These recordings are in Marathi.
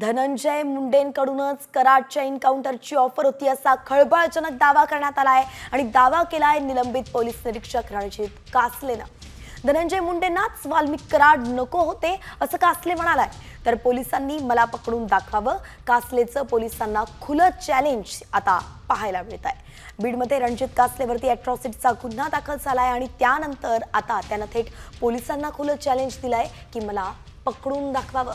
धनंजय मुंडेंकडूनच कराडच्या एन्काउंटरची ऑफर होती असा खळबळजनक दावा करण्यात आला आहे आणि दावा केला आहे निलंबित पोलीस निरीक्षक रणजित कासलेनं. धनंजय मुंडेंनाच वाल्मिक कराड नको होते असं कासले म्हणालाय. तर पोलिसांनी मला पकडून दाखवावं. कासलेचं पोलिसांना खुलं चॅलेंज आता पाहायला मिळत आहे बीडमध्ये रणजित कासलेवरती अॅट्रॉसिटीचा गुन्हा दाखल झाला आहे आणि त्यानंतर आता त्यानं थेट पोलिसांना खुलं चॅलेंज दिलं आहे की मला पकडून दाखवावं.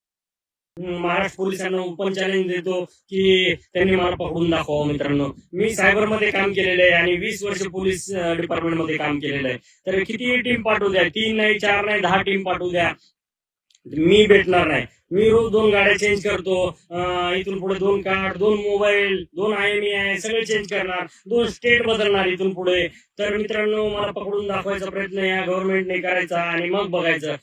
महाराष्ट्र पोलिसांना ओपन चॅलेंज देतो की त्यांनी मला पकडून दाखवा मित्रांनो. मी सायबरमध्ये काम केलेलं आहे आणि वीस वर्ष पोलीस डिपार्टमेंटमध्ये काम केलेलं आहे. तर किती टीम पाठवू द्या? तीन नाही चार नाही दहा टीम पाठवू द्या. मी भेटणार नाही. मी रोज दोन गाड्या चेंज करतो. इथून पुढे दोन कार्ड दोन मोबाईल दोन आय एम आहे सगळे चेंज करणार. दोन स्टेट बदलणार इथून पुढे. तर मित्रांनो मला पकडून दाखवायचा प्रयत्न या गव्हर्नमेंटने करायचा आणि मग बघायचं.